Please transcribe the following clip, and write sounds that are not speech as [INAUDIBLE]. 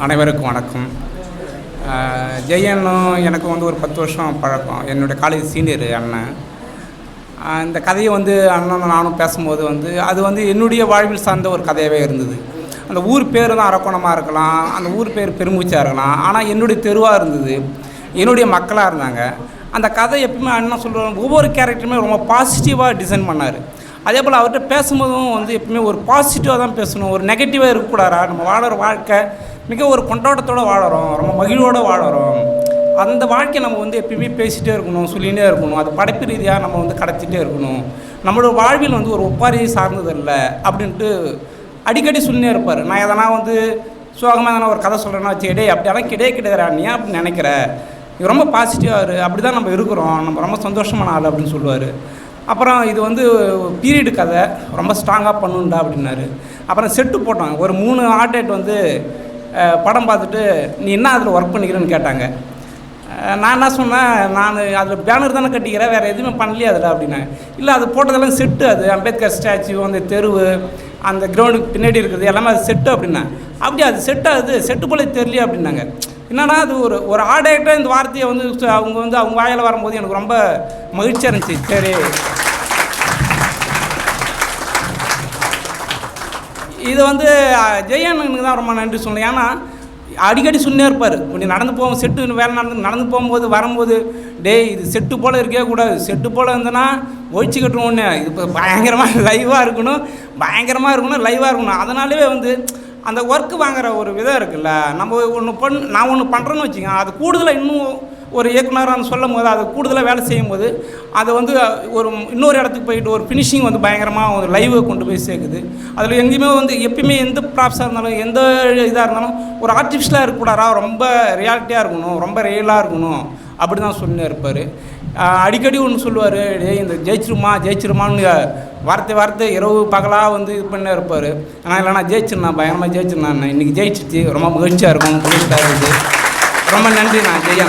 அனைவருக்கும் வணக்கம். அஹ், ஜெயனும் எனக்கு வந்து ஒரு பத்து வருஷம் பழக்கம். என்னுடைய காலேஜ் சீனியர் அண்ணன். இந்த கதையை வந்து அண்ணனும் நானும் பேசும்போது வந்து அது வந்து என்னுடைய வாழ்வில் சார்ந்த ஒரு கதையாகவே இருந்தது. அந்த ஊர் பேர் தான் அரக்கோணமாக இருக்கலாம் அந்த ஊர் பேர் பெருமூச்சாக இருக்கலாம் ஆனால் என்னுடைய தெருவாக இருந்தது. என்னுடைய மக்களாக இருந்தாங்க. அந்த கதை எப்பவுமே அண்ணன் சொல்லுவாங்க ஒவ்வொரு கேரக்டருமே ரொம்ப பாசிட்டிவாக டிசைன் பண்ணார். அதே போல் அவர்கிட்ட பேசும்போதும் வந்து எப்பவுமே ஒரு பாசிட்டிவாக தான் பேசணும் ஒரு நெகட்டிவாக இருக்கக்கூடாதா? நம்ம வாழற வாழ்க்கை மிக ஒரு கொண்டாட்டத்தோடு வாழறோம் ரொம்ப மகிழ்வோடு வாழறோம். அந்த வாழ்க்கையை நம்ம வந்து எப்பயுமே பேசிகிட்டே இருக்கணும் சொல்லிகிட்டே இருக்கணும். அது படைப்பு ரீதியாக நம்ம வந்து கடத்திட்டே இருக்கணும். நம்மளோட வாழ்வில் வந்து ஒரு ஒப்பாரியை சார்ந்தது இல்லை அப்படின்ட்டு அடிக்கடி சொல்லினே இருப்பார். நான் எதனா வந்து சோகமாக எதனா ஒரு கதை சொல்கிறேன்னா வச்சு இடே அப்படியெல்லாம் கிடையே கிடையாதுடா நீ அப்படி நினைக்கிற? ரொம்ப பாசிட்டிவாக இரு. அப்படி தான் நம்ம இருக்கிறோம். நம்ம ரொம்ப சந்தோஷமான ஆள் அப்படின்னு சொல்லுவார். அப்புறம் இது வந்து பீரியடு கதை. ரொம்ப ஸ்ட்ராங்காக பண்ணுண்டா அப்படின்னாரு. அப்புறம் செட்டு போட்டோம் ஒரு மூணு ஆர்டேட் வந்து படம் பார்த்துட்டு நீ என்ன அதில் ஒர்க் பண்ணிக்கிறேன்னு கேட்டாங்க. நான் என்ன சொன்னேன் நான் அதில் பேனர் தானே கட்டிக்கிறேன் வேறு எதுவுமே பண்ணலையே அதில் அப்படின்னாங்க இல்லை அது போட்டதெல்லாம் செட்டு அது. அம்பேத்கர் ஸ்டாச்சு அந்த தெருவு அந்த கிரவுண்டுக்கு பின்னாடி இருக்குது எல்லாமே அது செட்டு அப்படின்னா அப்படி அது செட்டு அது செட்டு போல தெரியலையே அப்படின்னாங்க. என்னன்னா அது ஒரு ஒரு ஆடேட்டாக இந்த வார்த்தையை வந்து அவங்க வந்து அவங்க வாயில் வரும்போது எனக்கு ரொம்ப மகிழ்ச்சியாக இருந்துச்சு. சரி. இது வந்து ஜெயனுக்கு தான் ரொம்ப நன்றி சொன்னேன் ஏன்னா அடிக்கடி சொன்னே இருப்பார். கொஞ்சம் நடந்து போவோம் செட்டு வேலை நடந்து நடந்து போகும்போது வரும்போது டேய் இது செட்டு போல் இருக்கவே கூடாது. செட்டு போல் இருந்தனா ஒழிச்சு கட்டணும் ஒன்று இது இப்போ பயங்கரமாக லைவாக [LAUGHS] இருக்கணும். பயங்கரமாக இருக்கணும் லைவாக இருக்கணும். அதனாலே வந்து அந்த ஒர்க்கு வாங்குற ஒரு விதம் இருக்குல்ல. நம்ம ஒன்று பண் நான் ஒன்று பண்ணுறேன்னு வச்சுக்கோங்க. அது கூடுதலாக இன்னும் ஒரு இயக்குனராக சொல்லும் போது அதை கூடுதலாக வேலை செய்யும் போது அதை வந்து ஒரு இன்னொரு இடத்துக்கு போயிட்டு ஒரு ஃபினிஷிங் வந்து பயங்கரமாக ஒரு லைவை கொண்டு போய் சேர்க்குது. அதில் எங்கேயுமே வந்து எப்பயுமே எந்த ப்ராப்ஸாக இருந்தாலும் எந்த இதாக இருந்தாலும் ஒரு ஆர்டிஃபிஷியலாக இருக்கக்கூடாதா? ரொம்ப ரியாலிட்டியாக இருக்கணும் ரொம்ப ரியலாக இருக்கணும் அப்படி தான் சொல்லினே இருப்பார். அடிக்கடி ஒன்று சொல்லுவார் டேய் இந்த ஜெயிச்சிருமா ஜெயிச்சிருமான்னு வார்த்தை வார்த்தை இரவு பகலாக வந்து இது பண்ணே இருப்பார். ஆனால் இல்லைனா ஜெயிச்சிருந்தேன் பயங்கரமாக ஜெயிச்சிருந்தேன் இன்றைக்கி ஜெயிச்சிச்சு ரொம்ப மகிழ்ச்சியாக இருக்கும் மகிழ்ச்சியாக இருக்குது. ரொம்ப நன்றி நான் ஜெய்யா